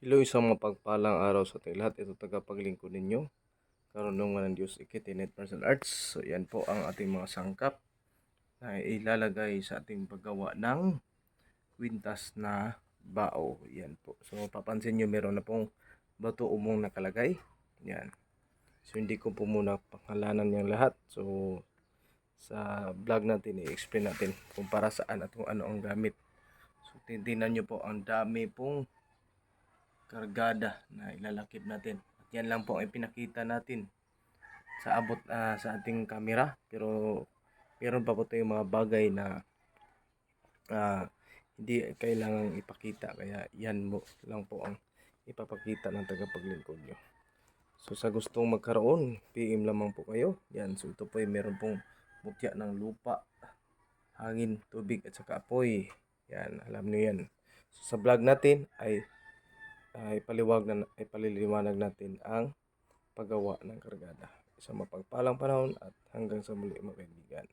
Hello, isang mapagpalang araw sa ating lahat. Ito tagapaglingkod ninyo. Karunungan ng Diyos Ikitinet Martial Arts. So, yan po ang ating mga sangkap na ilalagay sa ating paggawa ng kwintas na bao. Yan po. So, papansin nyo, meron na pong bato umong nakalagay. Yan. So, hindi ko po muna pangalanan yung lahat. So, sa vlog natin, i-explain natin kung para saan at kung ano ang gamit. So, titignan nyo po, ang dami pong kargada na ilalakip natin. At yan lang po ang ipinakita natin sa abot ah, sa ating camera. Pero meron pa po tayong mga bagay na ah, hindi kailangang ipakita. Kaya yan mo lang po ang ipapakita ng tagapaglingkod nyo. So sa gustong magkaroon, PM lamang po kayo. Yan, so ito po ay meron pong mutya ng lupa, hangin, tubig at saka apoy. Yan, alam niyo yan. So, sa vlog natin ay ay paliwag na ay paliliwanag natin ang paggawa ng kargada. Isang mapagpalang panahon at hanggang sa muli mga kaibigan.